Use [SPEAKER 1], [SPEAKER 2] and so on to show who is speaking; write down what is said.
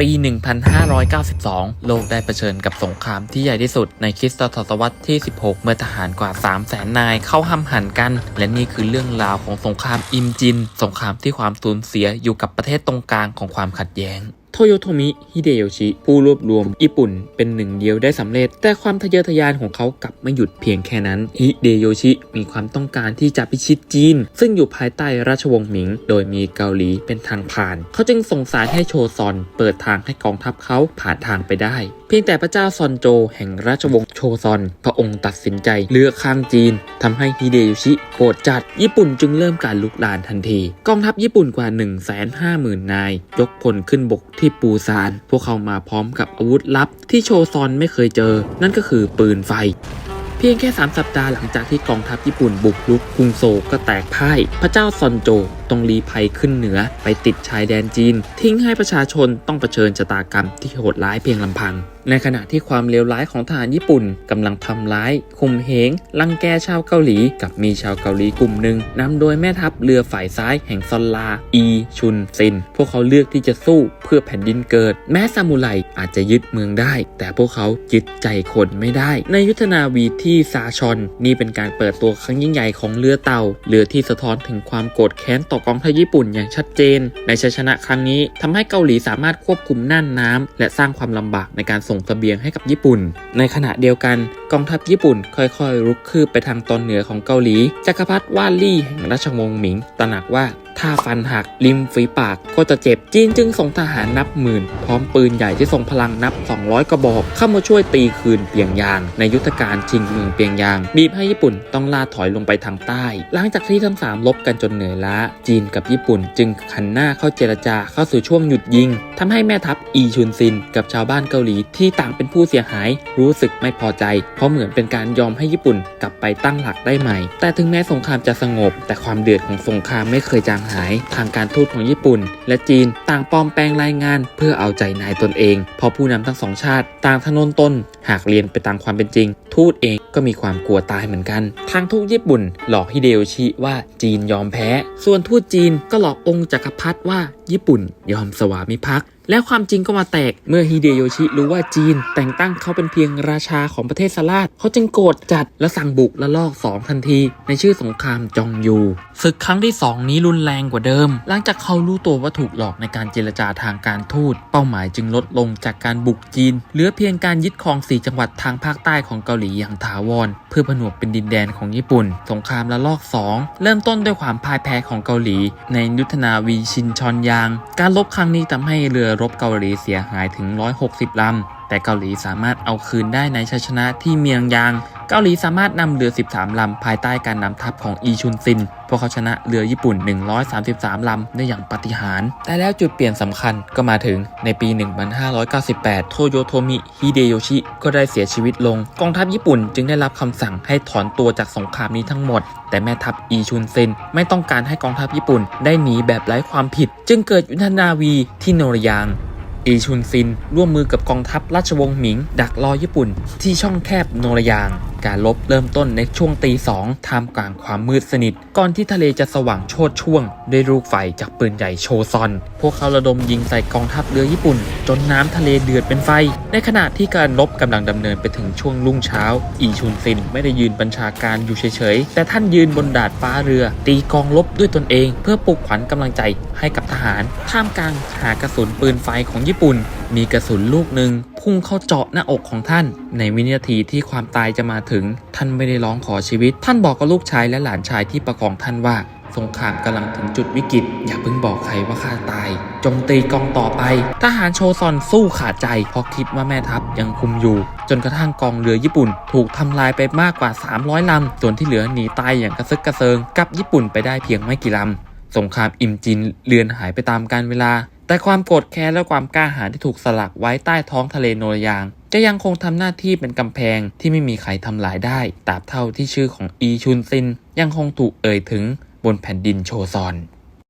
[SPEAKER 1] ปี 1592 โลกได้เผชิญกับสงครามที่ใหญ่ที่สุดในคริสตศตวรรษที่ 16 เมื่อทหารกว่า 3 0 0แสนนายเข้าห้ำหันกัน และนี่คือเรื่องราวของสงครามอิมจิน สงครามที่ความสูญเสียอยู่กับประเทศตรงกลางของความขัดแย้ง โทโยโทมิฮิเดโยชิผู้รวบรวมญี่ปุ่นเป็นหนึ่งเดียวได้สำเร็จ แต่ความทะเยอทะยานของเขากลับไม่หยุดเพียงแค่นั้นฮิเดโยชิมีความต้องการที่จะพิชิตจีน ซึ่งอยู่ภายใต้ราชวงศ์หมิง โดยมีเกาหลีเป็นทางผ่าน เขาจึงส่งสารให้โชซอน เปิดทางให้กองทัพเขาผ่านทางไปได้ เพียงแต่พระเจ้าซอนโจแห่งราชวงศ์โชซอน พระองค์ตัดสินใจเลือกข้างจีนทำให้ฮิเดโยชิโกรธจัดญี่ปุ่นจึงเริ่มการลุกลานทันที กองทัพญี่ปุ่นกว่า 1 5 0 0 0 0นาย ยกพลขึ้นบกที่ที่ปูซาน พวกเขามาพร้อมกับอาวุธลับที่โชซอนไม่เคยเจอ นั่นก็คือปืนไฟ เพียงแค่ 3 สัปดาห์หลังจากที่กองทัพญี่ปุ่นบุกรุกกรุงโซลก็แตกพ่าย พระเจ้าซอนโจ ต้องรีภัยขึ้นเหนือไปติดชายแดนจีน ทิ้งให้ประชาชนต้องเผชิญชะตากรรมที่โหดร้ายเพียงลำพัง ในขณะที่ความเลวร้ายของทหารญี่ปุ่นกำลังทำร้ายข่มเหงลังแกชาวเกาหลีกับมีชาวเกาหลีกลุ่มหนึ่งนำโดยแม่ทัพเรือฝ่ายซ้ายแห่งซอนลา อีชุนซิน พวกเขาเลือกที่จะสู้เพื่อแผ่นดินเกิด แม้ซามูไรอาจจะยึดเมืองได้ แต่พวกเขายึดใจคนไม่ได้ ในยุทธนาวีที่ซาชอนนี่เป็นการเปิดตัวครั้งยิ่งใหญ่ของเรือเต่าเรือที่สะท้อนถึงความโกรธแค้นต่อกองทัพญี่ปุ่นอย่างชัดเจน ในชัยชนะครั้งนี้ทำให้เกาหลีสามารถควบคุมน่านน้ำและสร้างความลำบากในการส่งเสบียงให้กับญี่ปุ่น ในขณะเดียวกันกองทัพญี่ปุ่นค่อยๆ รุกคืบไปทางตอนเหนือของเกาหลีจักรพรรดิว่าลี่แห่งราชวงศ์หมิงตระหนักว่า ถ้าฟันหักริมฝีปากก็จะเจ็บจีนจึงส่งทหารนับหมื่น พร้อมปืนใหญ่ที่ทรงพลังนับ 200 กระบอก เข้ามาช่วยตีคืนเปียงยาง ในยุทธการชิงเมืองเปียงยาง บีบให้ญี่ปุ่นต้องล่าถอยลงไปทางใต้ หลังจากที่ทั้งสามลบกันจนเหนื่อยล้า จีนกับญี่ปุ่นจึงหันหน้าเข้าเจรจาเข้าสู่ช่วงหยุดยิงทำให้แม่ทัพอีชุนซิน กับชาวบ้านเกาหลีที่ต่างเป็นผู้เสียหาย รู้สึกไม่พอใจ เพราะเหมือนเป็นการยอมให้ญี่ปุ่นกลับไปตั้งหลักได้ใหม่ แต่ถึงแม้สงครามจะสงบ แต่ความเดือดของสงครามไม่เคยจางหายทางการทูตของญี่ปุ่น และจีนต่างปลอมแปลงรายงาน เพื่อเอาใจนายตนเอง เพราะผู้นำทั้งสองชาติ ต่างทนนตนหากเรียนไปตามความเป็นจริง ทูตเองก็มีความกลัวตายเหมือนกัน ทางทูตญี่ปุ่น หลอกฮิเดโยชิว่าจีนยอมแพ้ ส่วนทูตจีนก็หลอกองค์จักรพรรดิว่าญี่ปุ่นยอมสวามิภักดิ์และความจริงก็มาแตกเมื่อฮิเดโยชิรู้ว่าจีน แต่งตั้งเขาเป็นเพียงราชาของประเทศสลาดเขาจึงโกรธจัดและสั่งบุกและลอกสองทันที ในชื่อสงครามจองยูศึกครั้งที่ 2 นี้รุนแรงกว่าเดิม หลังจากเขารู้ตัวว่าถูกหลอกในการเจรจาทางการทูต เป้าหมายจึงลดลงจากการบุกจีน เหลือเพียงการยึดครองสี่จังหวัดทางภาคใต้ของเกาหลีอย่างถาวรเพื่อผนวกเป็นดินแดนของญี่ปุ่น สงครามระลอก 2 เริ่มต้นด้วยความพ่ายแพ้ของเกาหลี ในยุทธนาวีชินชอนยาง การลบครั้งนี้ทำให้เรือรบเกาหลีเสียหายถึง 160ลำ แต่เกาหลีสามารถเอาคืนได้ในชัยชนะที่เมียงยาง เกาหลีสามารถนำเรือ 13 ลำภายใต้การนำทัพของอีชุนซิน พวกเขาชนะเรือญี่ปุ่น 133 ลำได้อย่างปาฏิหาริย์ แต่แล้วจุดเปลี่ยนสำคัญก็มาถึงในปี 1598 โทโยโทมิฮิเดโยชิก็ได้เสียชีวิตลง กองทัพญี่ปุ่นจึงได้รับคำสั่งให้ถอนตัวจากสงครามนี้ทั้งหมด แต่แม่ทัพอีชุนเซนไม่ต้องการให้กองทัพญี่ปุ่น ได้หนีแบบไร้ความผิด จึงเกิดยุทธนาวีที่โนรยาง อีชุนซิน ร่วมมือกับกองทัพราชวงศ์หมิง ดักรอญี่ปุ่น ที่ช่องแคบโนรยาง การลบเริ่มต้นในช่วงตีสองท่ามกลางความมืดสนิท ก่อนที่ทะเลจะสว่างโชดช่วง ด้วยลูกไฟจากปืนใหญ่โชซอน พวกเขาระดมยิงใส่กองทัพเรือญี่ปุ่น จนน้ำทะเลเดือดเป็นไฟ ในขณะที่การรบกำลังดำเนินไปถึงช่วงรุ่งเช้า อีชุนซินไม่ได้ยืนบัญชาการอยู่เฉยๆ แต่ท่านยืนบนดาดฟ้าเรือ ตีกองรบด้วยตนเอง เพื่อปลุกขวัญกำลังใจให้กับทหาร ท่ามกลางหากระสุนปืนไฟของญี่ปุ่นมีกระสุนลูกหนึ่งพุ่งเข้าเจาะหน้าอกของท่าน ในวินาทีที่ความตายจะมาถึง ท่านไม่ได้ร้องขอชีวิต ท่านบอกกับลูกชายและหลานชายที่ประคองท่านว่า สงครามกำลังถึงจุดวิกฤต อย่าเพิ่งบอกใครว่าข้าตาย จงตีกองต่อไป ทหารโชซอนสู้ขาดใจเพราะคิดว่าแม่ทัพยังคุมอยู่ จนกระทั่งกองเรือญี่ปุ่น ถูกทำลายไปมากกว่า 300ลำส่วนที่เหลือหนีตายอย่างกระซึกกระเซิงกับญี่ปุ่นไปได้เพียงไม่กี่ลำสงครามอิมจินเลือนหายไปตามกาลเวลา แต่ความโกรธแค้นและความกล้าหาญที่ถูกสลักไว้ใต้ท้องทะเลโนรยาง จะยังคงทำหน้าที่เป็นกำแพงที่ไม่มีใครทำลายได้ตราบเท่าที่ชื่อของอีชุนซินยังคงถูกเอ่ยถึงบนแผ่นดินโชซอน